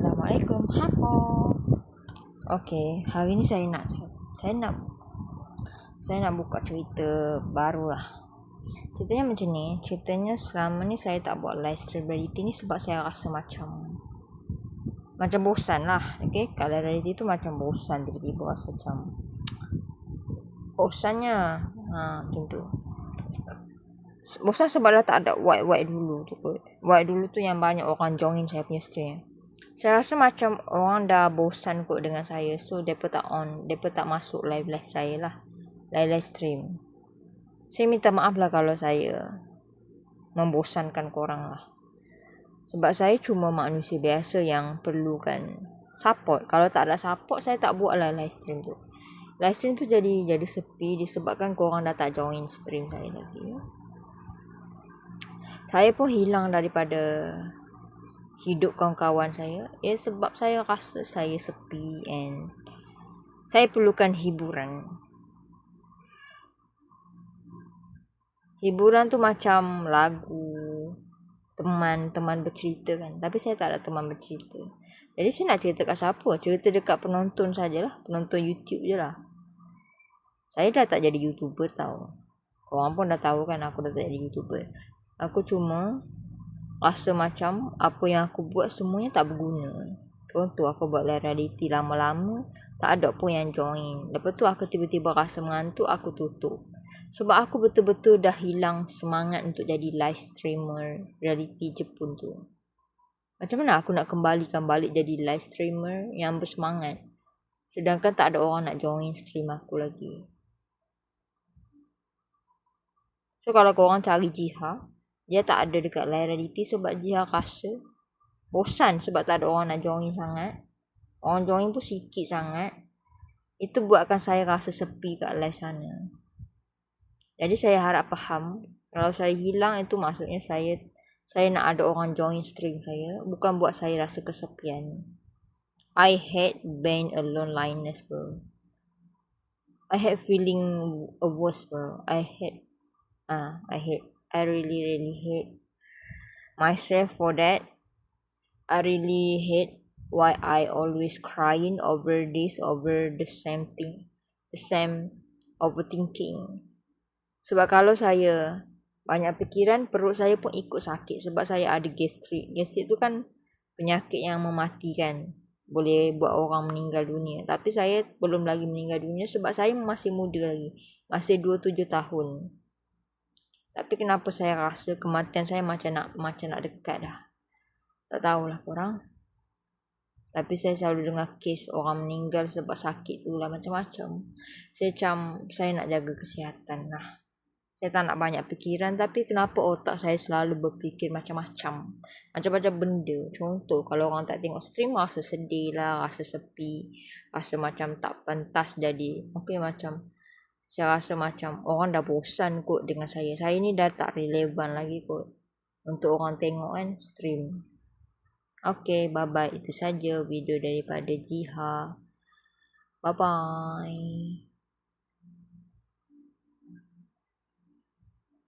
Assalamualaikum. Hapo. Okey, hari ni saya nak saya nak saya nak buka cerita baru lah. Ceritanya macam ni. Ceritanya selama ni saya tak buat live stream reality ni sebab saya rasa macam macam bosan lah. Okay. Kalau reality tu macam bosan tiba-tiba rasa macam bosannya. Ha, macam tu. Bosan sebab dah tak ada white-white dulu tu kot. White dulu tu yang banyak orang join saya punya stream. Saya rasa macam orang dah bosan kot dengan saya. So, mereka tak on. Mereka tak masuk live-live saya lah. Live-live stream. Saya minta maaf lah kalau saya membosankan korang lah. Sebab saya cuma manusia biasa yang perlukan support. Kalau tak ada support, saya tak buat lah live stream tu. Live stream tu jadi jadi sepi disebabkan korang dah tak join stream saya lagi. Ya saya pun hilang daripada hidup kawan-kawan saya ya sebab saya rasa saya sepi and saya perlukan hiburan. Hiburan tu macam lagu teman-teman bercerita kan tapi saya tak ada teman bercerita. Jadi saya nak cerita kat siapa? Cerita dekat penonton sajalah penonton YouTube je lah saya dah tak jadi YouTuber tau. Orang pun dah tahu kan aku dah tak jadi YouTuber. Aku cuma rasa macam apa yang aku buat semuanya tak berguna. Contoh aku buat live reality lama-lama tak ada pun yang join. Lepas tu aku tiba-tiba rasa mengantuk aku tutup. Sebab aku betul-betul dah hilang semangat untuk jadi live streamer reality Jepun tu. Macam mana aku nak kembalikan balik jadi live streamer yang bersemangat. Sedangkan tak ada orang nak join stream aku lagi. So kalau korang cari jihad dia tak ada dekat live reality sebab dia rasa bosan sebab tak ada orang nak join sangat. Orang join pun sikit sangat. Itu buatkan saya rasa sepi kat live sana. Jadi saya harap faham. Kalau saya hilang itu maksudnya saya saya nak ada orang join stream saya. Bukan buat saya rasa kesepian. I hate being alone liness bro. I hate feeling worse bro. I hate. Ah, uh, I hate. I really really hate myself for that. I really hate why I always crying over this over the same thing, the same overthinking. Sebab kalau saya banyak fikiran, perut saya pun ikut sakit sebab saya ada gastrik. Gastrik tu kan penyakit yang mematikan. Boleh buat orang meninggal dunia. Tapi saya belum lagi meninggal dunia sebab saya masih muda lagi. Masih 27 tahun. Tapi kenapa saya rasa kematian saya macam nak macam nak dekat dah. Tak tahulah korang. Tapi saya selalu dengar kes orang meninggal sebab sakit tu lah macam-macam. Saya macam saya nak jaga kesihatan lah. Saya tak nak banyak fikiran tapi kenapa otak saya selalu berfikir macam-macam. Macam-macam benda. Contoh kalau orang tak tengok stream rasa sedih lah, rasa sepi. Rasa macam tak pentas jadi. Okay macam saya rasa macam orang dah bosan kot dengan saya. Saya ni dah tak relevan lagi kot. Untuk orang tengok kan stream. Okay, bye-bye. Itu saja video daripada Jiha. Bye-bye.